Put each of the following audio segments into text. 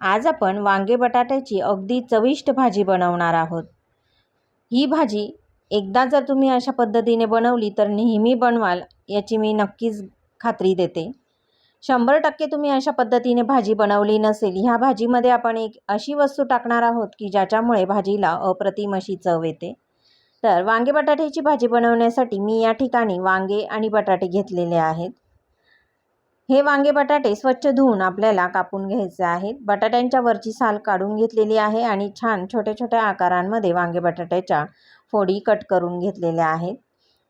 आज आपण वांगे बटाट्याची अगदी चविष्ट भाजी बनवणार आहोत. ही भाजी एकदा जर तुम्ही अशा पद्धतीने बनवली तर नेहमी बनवाल याची मी नक्कीच खात्री देते. शंभर टक्के तुम्ही अशा पद्धतीने भाजी बनवली नसेल ह्या भाजीमध्ये आपण एक अशी वस्तू टाकणार आहोत की ज्याच्यामुळे भाजीला अप्रतिम अशी चव येते. तर वांगे बटाट्याची भाजी बनवण्यासाठी मी या ठिकाणी वांगे आणि बटाटे घेतलेले आहेत. हे वांगे बटाटे स्वच्छ धुवून आपल्याला कापून घ्यायचे आहेत. बटाट्यांच्या वरची साल काढून घेतलेली आहे आणि छान छोट्या छोट्या आकारांमध्ये वांगे बटाट्याच्या फोडी कट करून घेतलेल्या आहेत.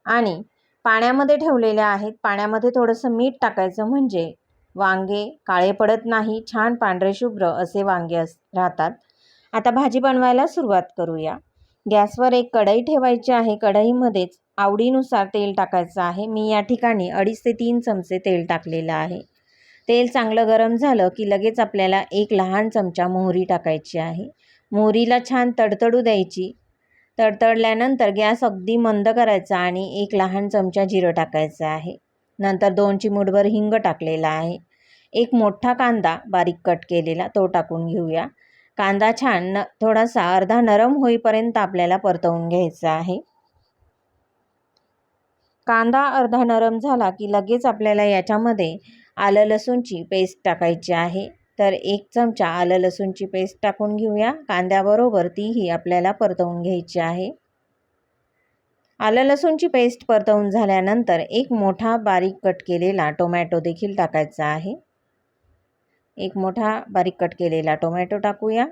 आणि पाण्यामध्ये ठेवलेल्या आहेत. पाण्यामध्ये थोडंसं मीठ टाकायचं म्हणजे वांगे काळे पडत नाही छान पांढरे शुभ्र असे वांगे अस राहतात. आता भाजी बनवायला सुरुवात करूया. गॅसवर एक कढई ठेवायची आहे. कढईमध्येच आवडीनुसार तेल टाकायचं आहे. मी या ठिकाणी अडीच ते तीन चमचे तेल टाकलेलं आहे. तेल चांगलं गरम झालं की लगेच आपल्याला एक लहान चमचा मोहरी टाकायची आहे. मोहरीला छान तडतडू द्यायची. तडतडल्यानंतर गॅस अगदी मंद करायचा आणि एक लहान चमचा जिरं टाकायचं आहे. नंतर दोन चिमूटभर हिंग टाकलेला आहे. एक मोठा कांदा बारीक कट केलेला तो टाकून घेऊया. कांदा छान न थोडासा अर्धा नरम होईपर्यंत आपल्याला परतवून घ्यायचा आहे. कांदा अर्धा नरम झाला की लगेच आपल्याला याच्यामध्ये आलं लसूणची पेस्ट टाकायची आहे. तर एक चमचा आलं लसूणची पेस्ट टाकून घेऊया. कांद्याबरोबर तीही आपल्याला परतवून घ्यायची आहे. आलं लसूणची पेस्ट परतवून झाल्यानंतर एक मोठा बारीक कट केलेला टोमॅटो देखील टाकायचा आहे. एक मोठा बारीक कट केलेला टोमॅटो टाकूया.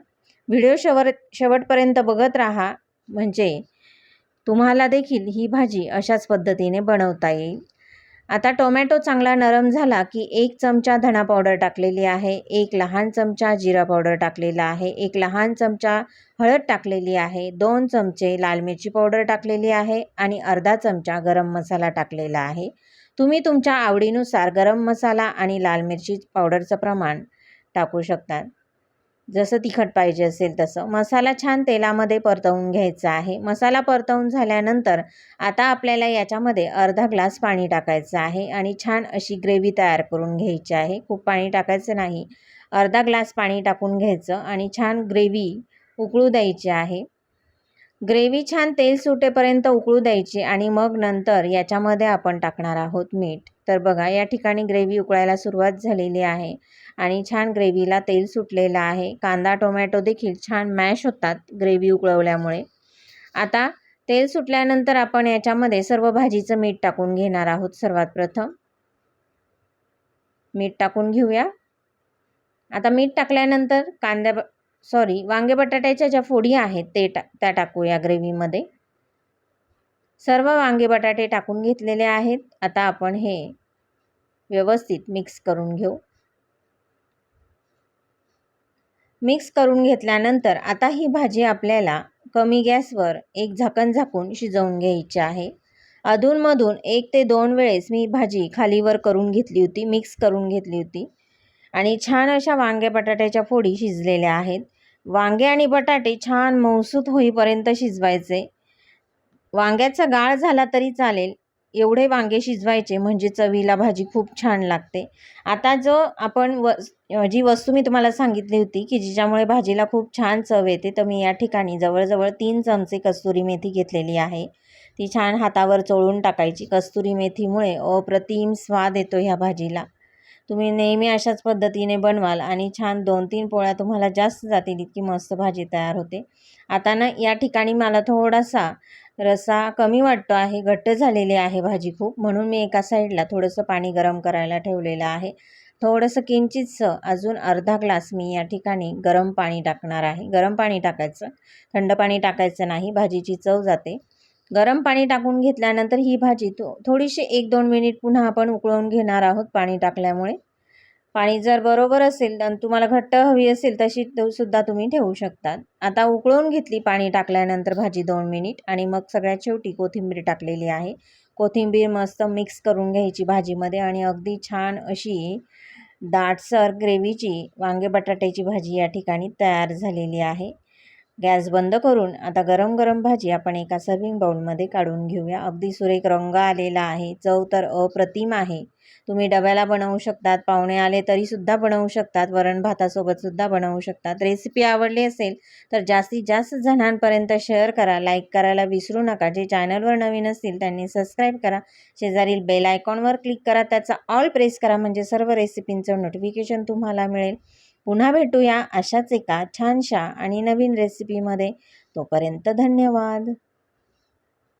व्हिडिओ शेवट शेवटपर्यंत बघत राहा. म्हणजे तुम्हाला देखील ही भाजी अशाच पद्धतीने बनवता येईल. आता टोमॅटो चांगला नरम झाला की एक चमचा धणा पावडर टाकलेली आहे एक लहान चमचा जिरा पावडर टाकलेला आहे एक लहान चमचा हळद टाकलेली आहे दोन चमचे लाल मिरची पावडर टाकलेली आहे आणि अर्धा चमचा गरम मसाला टाकलेला आहे. तुम्ही तुमच्या आवडीनुसार गरम मसाला आणि लाल मिरची पावडरचं प्रमाण टाकू शकतात. जसं तिखट पाहिजे असेल तसं. मसाला छान तेलामध्ये परतवून घ्यायचा आहे. मसाला परतवून झाल्यानंतर आता आपल्याला याच्यामध्ये अर्धा ग्लास पाणी टाकायचं आहे आणि छान अशी ग्रेव्ही तयार करून घ्यायची आहे. खूप पाणी टाकायचं नाही. अर्धा ग्लास पाणी टाकून घ्यायचं आणि छान ग्रेव्ही उकळू द्यायची आहे. ग्रेव्ही छान तेल सुटेपर्यंत उकळू द्यायची आणि मग नंतर याच्यामध्ये आपण टाकणार आहोत मीठ. तर बघा या ठिकाणी ग्रेव्ही उकळायला सुरुवात झालेली आहे आणि छान ग्रेव्हीला तेल सुटलेलं आहे. कांदा टोमॅटो देखील छान मॅश होतात ग्रेव्ही उकळवल्यामुळे. आता तेल सुटल्यानंतर आपण याच्यामध्ये सर्व भाजीचं मीठ टाकून घेणार आहोत सर्वात प्रथम. मीठ टाकून घेऊया. आता मीठ टाकल्यानंतर कांद्या सॉरी वांगे बटाट्याच्या ज्या फोडी आहेत ते टा त्या टाकूया ग्रेव्हीमध्ये. सर्व वांगे बटाटे टाकून घेतलेले आहेत. आता आपण हे व्यवस्थित मिक्स करून घेऊ. मिक्स करून घेतल्यानंतर आता ही भाजी आपल्याला कमी गॅसवर एक झाकण झाकून शिजवून घ्यायची आहे. अधूनमधून एक ते दोन वेळेस मी भाजी खालीवर करून घेतली होती मिक्स करून घेतली होती. आणि छान अशा वांगे बटाट्याच्या फोडी शिजलेल्या आहेत. वांगे आणि बटाटे छान मौसूत होईपर्यंत शिजवायचे. वांग्याचा गाळ झाला तरी चालेल. एवढे वांगे शिजवायचे म्हणजे चवीला भाजी खूप छान लागते. आता जो आपण व जी वस्तू मी तुम्हाला सांगितली होती की जिच्यामुळे भाजीला खूप छान चव येते तर मी या ठिकाणी जवळजवळ तीन चमचे कस्तुरी मेथी घेतलेली आहे. ती छान हातावर चोळून टाकायची. कस्तुरी मेथीमुळे अप्रतिम स्वाद येतो ह्या भाजीला. तुम्ही नेहमी अशाच पद्धतीने बनवाल आणि छान दोन तीन पोळ्या तुम्हाला जास्त जातील इतकी मस्त भाजी तयार होते. आता ना या ठिकाणी मला थोडासा रसा कमी वाटतो आहे घट्ट झालेली आहे भाजी खूप. म्हणून मी एका साईडला थोडंसं पाणी गरम करायला ठेवलेलं आहे. थोडंसं किंचितसं अजून अर्धा ग्लास मी या ठिकाणी गरम पाणी टाकणार आहे. गरम पाणी टाकायचं. थंड पाणी टाकायचं नाही भाजीची चव जाते. गरम पाणी टाकून घेतल्यानंतर ही भाजी थो थोडीशी एक दोन मिनिट पुन्हा आपण उकळवून घेणार आहोत पाणी टाकल्यामुळे. पाणी जर बरोबर असेल आणि तुम्हाला घट्ट हवी असेल तशी सुद्धा तुम्ही ठेवू शकतात. आता उकळून घेतली पाणी टाकल्यानंतर भाजी दोन मिनिट आणि मग सगळ्यात शेवटी कोथिंबीर टाकलेली आहे. कोथिंबीर मस्त मिक्स करून घ्यायची भाजीमध्ये आणि अगदी छान अशी दाटसर ग्रेव्हीची वांगे बटाट्याची भाजी या ठिकाणी तयार झालेली आहे. गॅस बंद करून आता गरम गरम भाजी आपण एका सर्विंग बाउलमध्ये काढून घेऊया. अगदी सुरेख रंग आलेला आहे. चव तर अप्रतिम आहे. तुम्ही डब्याला बनवू शकतात पाहुणे आले तरीसुद्धा बनवू शकतात वरण भातासोबतसुद्धा बनवू शकतात. रेसिपी आवडली असेल तर जास्तीत जास्त जणांपर्यंत शेअर करा लाईक करायला विसरू नका. जे चॅनलवर नवीन असतील त्यांनी सबस्क्राईब करा. शेजारील बेल आयकॉनवर क्लिक करा. त्याचा ऑल प्रेस करा म्हणजे सर्व रेसिपींचं नोटिफिकेशन तुम्हाला मिळेल. पुन्हा भेटूया अशाच एका छानशा आणि नवीन रेसिपीमध्ये तोपर्यंत धन्यवाद.